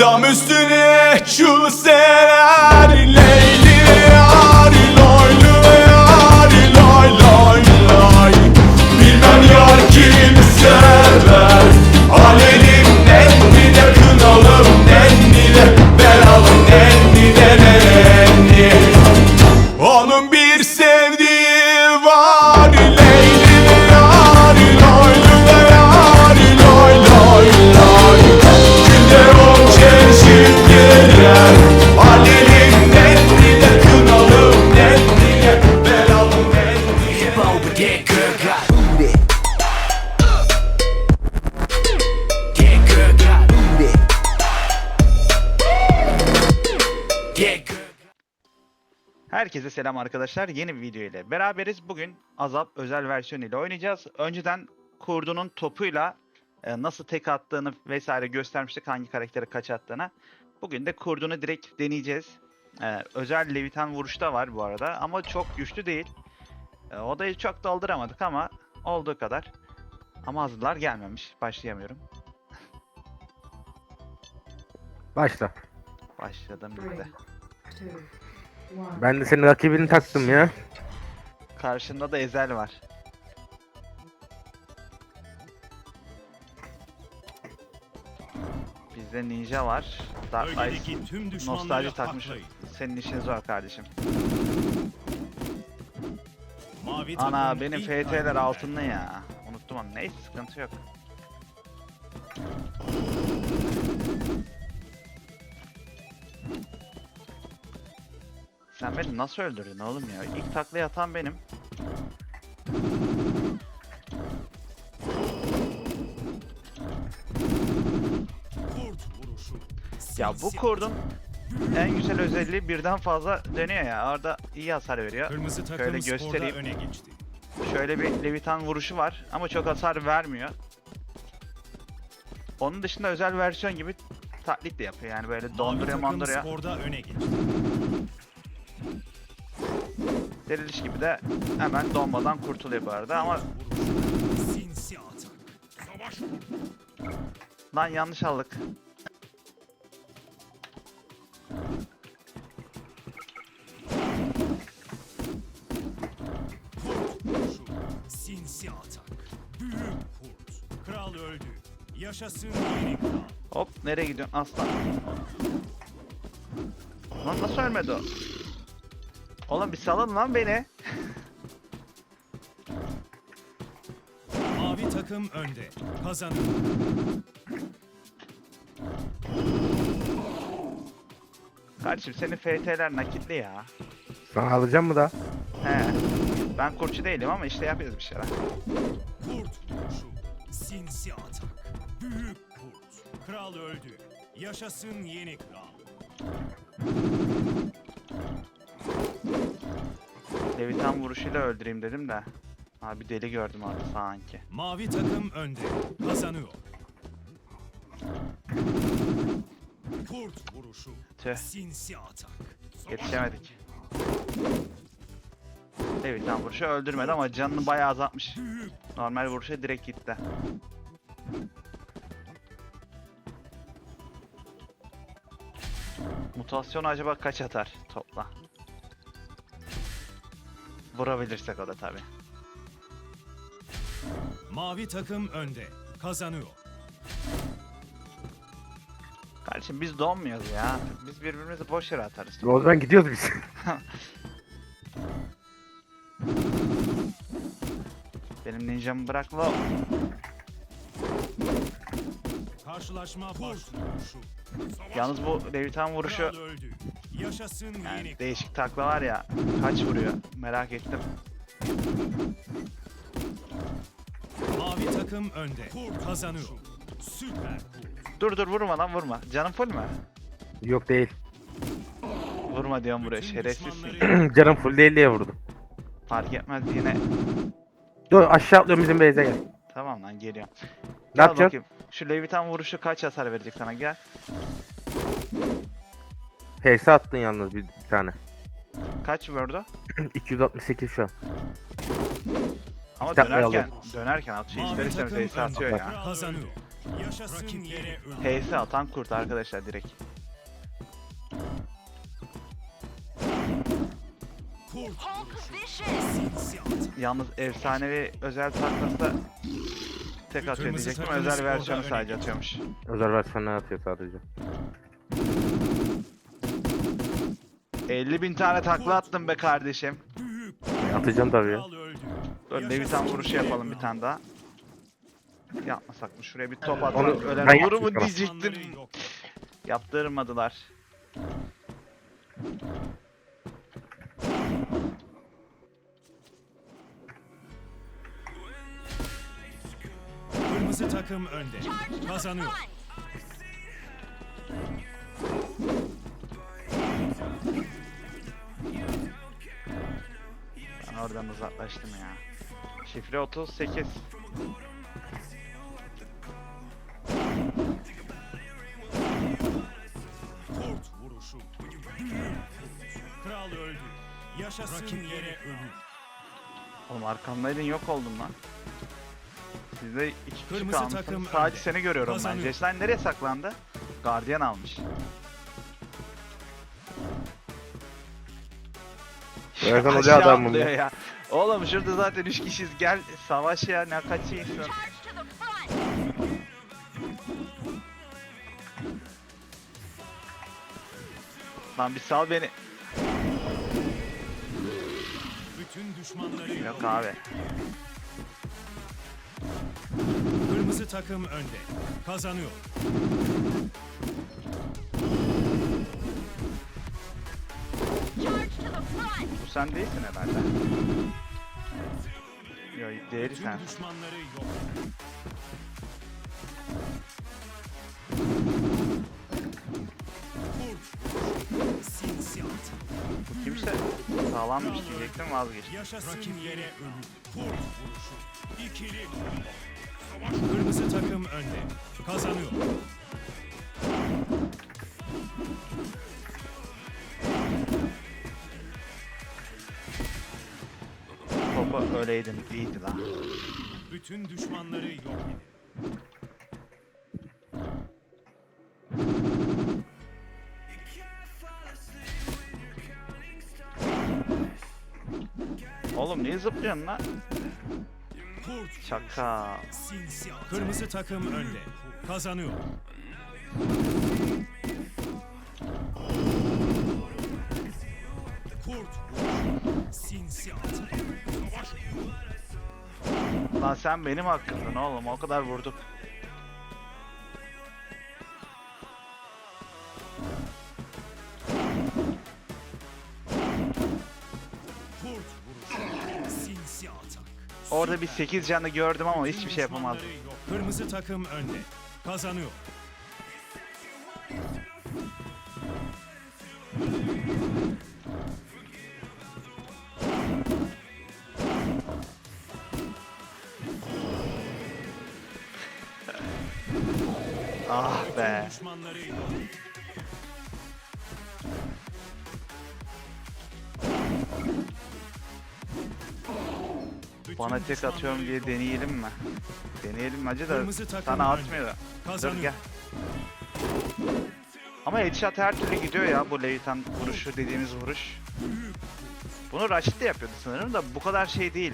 Dam üstüne çul serer Leyli yar Loylu yar Loy loy loy. Bilmem yar kim sever Alelim nenni de kınalım nenni de Belalım nenni de nenni Onun bir sevdiği Herkese selam arkadaşlar. Yeni bir video ile beraberiz. Bugün Azap özel versiyonu ile oynayacağız. Önceden kurdunun topuyla e, nasıl tek attığını vesaire göstermiştik. Hangi karaktere kaç attığını. Bugün de kurdunu direkt deneyeceğiz. E, özel levitan vuruşta var bu arada ama çok güçlü değil. E, odayı çok dolduramadık ama olduğu kadar. Ama hazırlar gelmemiş. Başlayamıyorum. Başla. Başladım bir de. Ben de senin rakibini taktım ya. Karşında da Ezel var. Bizde Ninja var. Dark Eyes Bölgedeki tüm düşmanları nostalji takmış. haklayın. Senin işin zor kardeşim. Mavi Ana benim ilk FT'ler kaybeder. altında ya. Unuttum ama neyse sıkıntı yok. Sen beni nasıl öldürdün oğlum ya? İlk taklayı atan benim. Ya bu kurdun en güzel özelliği birden fazla dönüyor ya. Orada iyi hasar veriyor. Kırmızı takım Şöyle göstereyim. öne geçti. Şöyle bir levitan vuruşu var ama çok hasar vermiyor. Onun dışında özel versiyon gibi taklit de yapıyor yani böyle donduruyor manduruyor. öne geçti. Deriliş gibi de hemen donmadan kurtuluyor bu arada ama lan yanlış aldık. Sinsi atak. Kral öldü. Yaşasın. Hop nereye gidiyorsun aslan? Lan nasıl ölmedi o? Oğlum bir salın lan beni. Mavi takım önde. Kazanır. Kardeşim senin FT'ler nakitli ya. Sana alacağım mı da? He. Ben kurtçu değilim ama işte yapıyoruz bir şeyler. Kurt vuruşu. Sinsi atak. Büyük kurt. Kral öldü. Yaşasın yeni kral. Levitan vuruşuyla öldüreyim dedim de. Abi deli gördüm orada sanki. Mavi takım önde. Kazanıyor. Kurt vuruşu. Tüh Sinsi atak. yetişemedik. Levitan vuruşu öldürmedi ama canını bayağı azaltmış. Normal vuruşa direkt gitti. Mutasyon acaba kaç atar topla? Vurabilirsek o da tabi. mavi takım önde. Kazanıyor. Kardeşim biz donmuyoruz ya. Biz birbirimizi boş yere atarız. O zaman gidiyoruz biz. Benim ninjamı bırak lo. Karşılaşma başlıyor. Yalnız bu Levitan vuruşu yani değişik takla var ya. Kaç vuruyor? Merak ettim. Mavi takım önde. Kazanıyor. Süper. Dur dur vurma lan vurma. Canım full mü? Yok değil. Vurma diyorum buraya şerefsizsin. Canım full değil diye vurdum. Fark etmez yine. Dur aşağı atlıyorum bizim base'e gel. Tamam lan geliyorum. Ne yapacaksın? Şu Levitan vuruşu kaç hasar verecek sana gel. HS attın yalnız bir, bir tane. Kaç vurdu? 268 şu an. Ama Kitaplayı dönerken alıyorum. dönerken atıyor. İster Mavi istemez ace atıyor ya. Kazanıyor. Yaşasın yere ölü. HS atan kurt arkadaşlar direkt. Yalnız efsanevi özel taklası tek atıyor diyecektim. Özel versiyonu sadece atıyormuş. Özel versiyonlar atıyor sadece. 50 bin tane takla attım be kardeşim. Atacağım tabii ya. Dur Levitan vuruşu yapalım bir tane daha. Yapmasak mı? Şuraya bir top Onu ölen olur mu diyecektim. Yaptırmadılar. Kırmızı takım önde. Kazanıyor. Ben oradan uzaklaştım ya. Şifre 38. Kurt vuruşu. Kral öldü. Yaşasın yere ölü. Oğlum arkamdaydın yok oldum lan. Sizde iki Kırmızı takım Sadece önde. seni görüyorum ben. Kazanıyor. Jesline nereye saklandı? Guardian almış. Erkan Hoca Aşağı adamım atlıyor ya. Oğlum şurada zaten 3 kişiyiz. Gel savaş ya ne kaçıyorsun? Charge to the front! Lan bir sal beni. Bütün düşmanları Yok yok. abi. Kırmızı takım önde. Kazanıyor. Bu sen değilsin herhalde. Yok değeri sen. düşmanları yok. Kurt. Sinsi at. Bu kimse sağlammış diyecektim vazgeçtim. Yaşasın yere ölü. Kurt vuruşu. İkili combo. Kırmızı takım önde. Kazanıyor. Topu öyleydin iyiydi lan. Bütün düşmanları yok edin. Oğlum niye zıplıyorsun lan? Şaka. Kırmızı takım önde. Kazanıyor. Kurt. Sinsi. Lan sen benim hakkımdın oğlum o kadar vurduk. Orada bir 8 canlı gördüm ama hiçbir şey yok. Kırmızı takım önde. Kazanıyor. Ah be. Bana tek atıyorum diye deneyelim mi? Deneyelim mi acı da sana atmıyor. Dur Kazanıyor. gel. Ama headshot her türlü gidiyor ya bu Levitan vuruşu dediğimiz vuruş. Bunu Rashid de yapıyordu sanırım da bu kadar şey değil.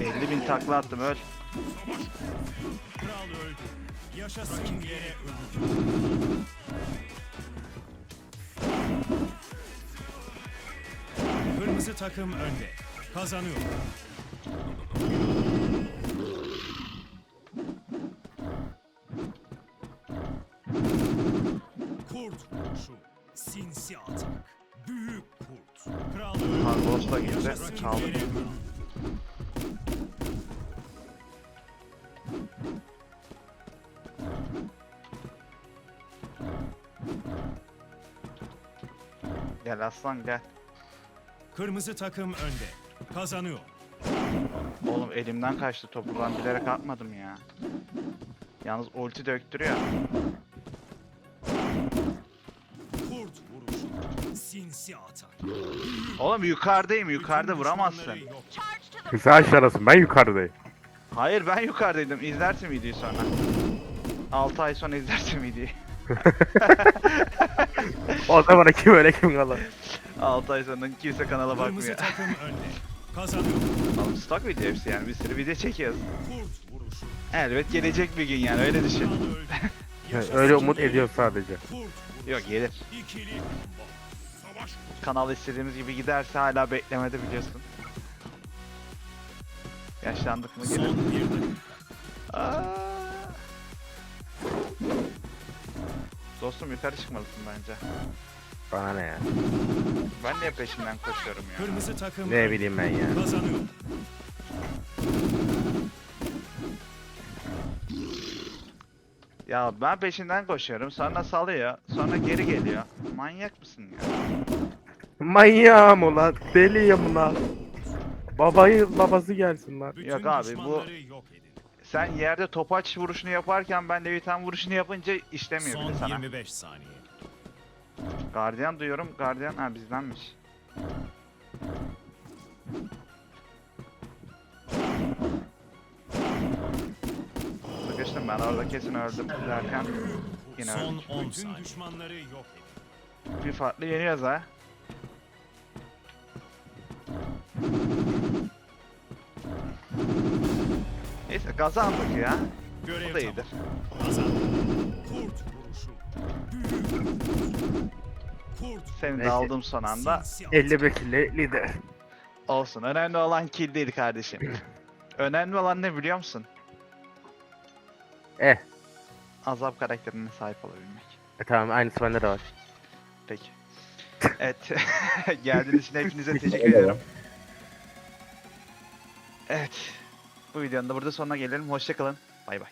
...50 bin takla attım öl. Kral öldü. Yaşasın yere ölü. Kırmızı takım önde. Kazanıyor. Kurt vuruşu. Sinsi atak. Büyük kurt. Kral da gitti. Kaldı. Gel aslan gel. Kırmızı takım önde. Kazanıyor. Oğlum elimden kaçtı topu ben bilerek atmadım ya. Yalnız ulti döktürüyor. Kurt vuruşu. Sinsi atak. Oğlum yukarıdayım yukarıda Bütün vuramazsın. düşmanları yok. Sen aşağıdasın ben yukarıdayım. Hayır ben yukarıdaydım. İzlersin videoyu sonra. 6 ay sonra izlersin videoyu. O zaman kim öyle kim kalır. 6 ay sonra kimse kanala Kırmızı bakmıyor. takım önde. Kazanıyor. Oğlum stock video hepsi yani bir sürü video çekiyoruz. Kurt vuruşu. Elbet gelecek bir gün yani öyle düşün. Kral öldü. Yaşasın Öyle umut geri. ediyor sadece. Kurt vuruşu. Yok gelir. İkili combo. Savaş Kanal istediğimiz gibi giderse hala beklemede biliyorsun. Yaşlandık mı gelir. son bir dakika. Aa. Dostum yukarı çıkmalısın bence. Bana ne ya? Ben niye peşinden koşuyorum ya? Kırmızı takım Ne bileyim ben ya. Kazanıyor. Ya ben peşinden koşuyorum sonra salıyor sonra geri geliyor. Manyak mısın ya? Manyağım ulan. Deliyim lan. Babayı babası gelsin lan. Bütün Yok abi, bu- düşmanları yok edin. Sen yerde topaç vuruşunu yaparken ben levitan vuruşunu yapınca işlemiyor Son bile sana. 25 saniye. Guardian duyuyorum. Guardian ha bizdenmiş. Sıkıştım ben orada kesin öldüm derken yine Son öldüm. 10 Bütün düşmanları yok edin. Bir farklı yeniyoruz ha. Neyse kazandık ya. Görev Bu da iyidir. tamam. Seni de Neyse. aldım son anda. sinsi atak. 55 ile lider. Olsun. Önemli olan kill değil kardeşim. Önemli olan ne biliyor musun? Eh. Azap karakterine sahip olabilmek. E, tamam aynısı bende de var. Peki. Evet. Geldiğiniz için hepinize teşekkür ederim. Evet. Bu videonun da burada sonuna gelelim. Hoşçakalın. Bay bay.